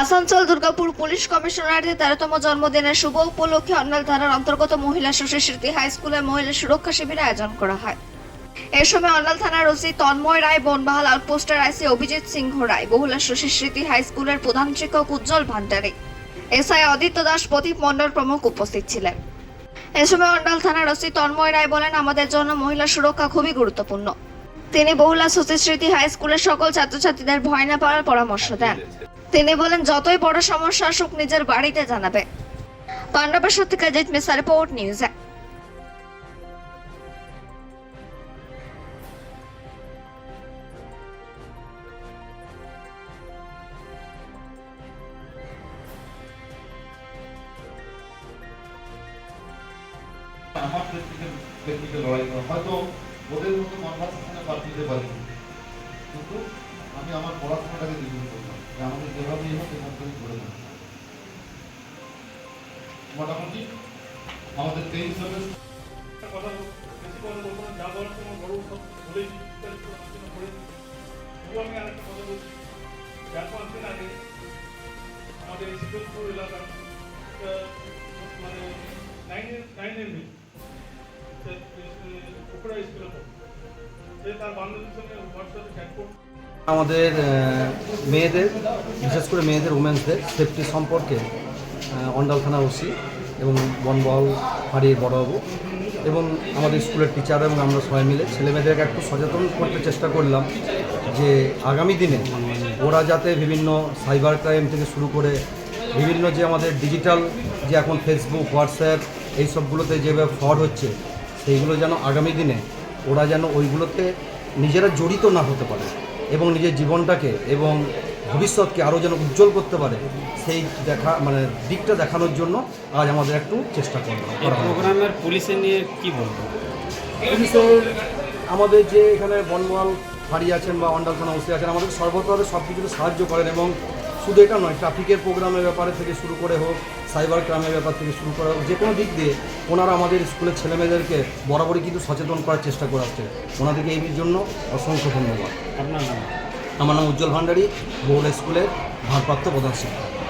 Asansol, Durgapur police কমিশনারের তেরোতম জন্মদিনের শুভ উপলক্ষে অন্যাল থানার অন্তর্গত মহিলা শিশু স্মৃতি হাই স্কুলে মহিলা সুরক্ষা শিবির আয়োজন করা হয়। এ সময় অন্যাল থানার ওসি তন্ময় রায়, বনবাহাল আউটপোস্টের আইসি অভিজিৎ সিংহ রায়, বহুলা শিশু স্মৃতি হাই স্কুলের প্রধান শিক্ষক উজ্জ্বল ভান্ডারী, এসআই অদিত্য দাস, প্রদীপ মণ্ডল প্রমুখ উপস্থিত ছিলেন। এ সময় অন্ডাল থানার ওসি তন্ময় রায় বলেন, আমাদের জন্য মহিলা সুরক্ষা খুবই গুরুত্বপূর্ণ। তিনি বহুলা সুচিস্মৃতি হাই স্কুলের সকল ছাত্রছাত্রীদের ভয় না পাওয়ার পরামর্শ দেন। তিনি বলেন, যতই বড় সমস্যা আসুক, নিজের বাড়িতে জানাবে। পাণ্ডবেশ্বর থেকে জিত মিসা রিপোর্ট নিউজে হয়তো ওদের মতো কনভারসেশনে পার দিতে পারি কিন্তু আমি আমার পড়াশোনাটাকে দ্বিগুণ করলাম। যে আমাদের যেভাবেই হোক এখান থেকে করে দেবো মোটামুটি আমাদের তেইশ না আমি আরেকটা কথা বলছি। আগে আমাদের এই এলাকার মানে নাইনের নাইনের আমাদের মেয়েদের, বিশেষ করে মেয়েদের উমেন্সদের সেফটি সম্পর্কে অন্ডাল থানা ওসি এবং বনবহল হারিয়ে বড়বাবু এবং আমাদের স্কুলের টিচার এবং আমরা সবাই মিলে ছেলেমেয়েদেরকে একটু সচেতন করতে চেষ্টা করলাম যে আগামী দিনে ওরা যাতে বিভিন্ন সাইবার ক্রাইম থেকে শুরু করে বিভিন্ন যে আমাদের ডিজিটাল যে এখন ফেসবুক হোয়াটসঅ্যাপ এইসবগুলোতে যেভাবে ফ্রড হচ্ছে সেইগুলো যেন আগামী দিনে ওরা যেন ওইগুলোতে নিজেরা জড়িত না হতে পারে এবং নিজের জীবনটাকে এবং ভবিষ্যৎকে আরও যেন উজ্জ্বল করতে পারে সেই দেখা মানে দিকটা দেখানোর জন্য আজ আমাদের একটু চেষ্টা এই প্রোগ্রামের পুলিশের নিয়ে কি বলব? পুলিশের আমাদের যে এখানে বনমহল ফাঁড়ি আছেন বা অন্ডাল থানা ওসি আছেন আমাদের সর্বতভাবে সব কিছুতে সাহায্য করেন এবং শুধু এটা নয় ট্রাফিকের প্রোগ্রামের ব্যাপারে থেকে শুরু করে হোক সাইবার ক্রাইমের ব্যাপার থেকে শুরু করে হোক যে কোনো দিক দিয়ে ওনারা আমাদের স্কুলের ছেলেমেয়েদেরকে বরাবরই কিন্তু সচেতন করার চেষ্টা করে আসছে ওনাদেরকে এই জন্য অসংখ্য ধন্যবাদ। আপনার নাম? আমার নাম উজ্জ্বল ভান্ডারী বহুল স্কুলের ভারপ্রাপ্ত প্রধান শিক্ষক।